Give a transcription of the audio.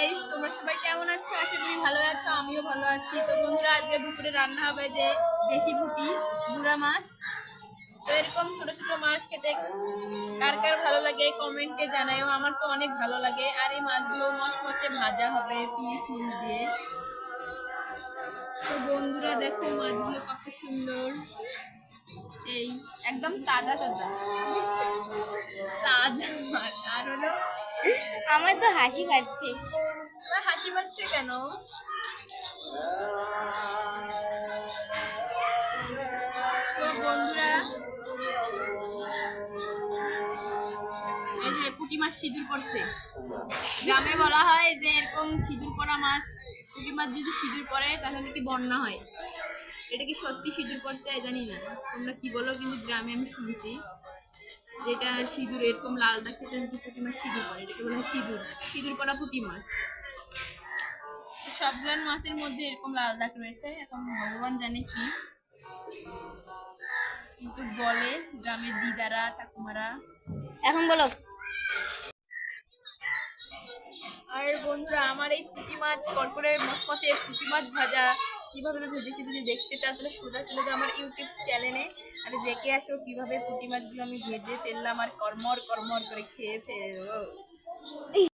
Guys তোমরা সবাই কেমন আছো? আশা করি ভালো আছো, আমিও ভালো আছি। তো বন্ধুরা, আজকে দুপুরে রান্না হবে যে দেশি পুঁটি গুড়া মাছ। তো এরকম ছোট ছোট মাছ খেতে কার কার ভালো লাগে কমেন্টে জানাইও আমার তো অনেক ভালো লাগে। আর এই মাছগুলো মচমচে ভাজা হবে পিস নুন দিয়ে। তো বন্ধুরা, দেখো মাছগুলো কত সুন্দর। এই একদম তাজা তাজা। তাজা মাছ। আর হলো, আমার তো হাসি পাচ্ছে। হাসি পাচ্ছে কেন? বন্ধুরা, এই যে পুঁটি মাছ সিঁদুর পড়ছে। গ্রামে বলা হয় যে এরকম সিঁদুর পড়া মাছ, পুঁটি মাছ যদি সিঁদুর পড়ে, তাহলে নাকি বন্যা হয়। এটা কি সত্যি সিঁদুর পড়ছে জানি না। তোমরা কি বলো, কিন্তু গ্রামে আমি শুনছি যেটা সিঁদুর, এরকম লাল নাকি পুঁটি মাছ সিঁদুর পড়ে। এটাকে বলা হয় সিঁদুর। সিঁদুর পড়া পুঁটি মাছ। সবগুলো মাছের মধ্যে এরকম লাল দাগ রয়েছে এখন ভগবান জানে কি। কিন্তু বলে গ্রামের দিদারা ঠাকুমারা। এখন বলো। আর বন্ধুরা আমার এই পুঁটি মাছ কড়কড়ে মচমচে পুঁটি মাছ ভাজা কীভাবে আমি ভেজেছি যদি দেখতে চাও তাহলে সোজা চলে যাও আমার ইউটিউব চ্যানেলে আর দেখে আসো কীভাবে পুঁটি মাছগুলো আমি ভেজে ফেললাম আর কর্মর কর্মর করে খেয়ে ফেলব।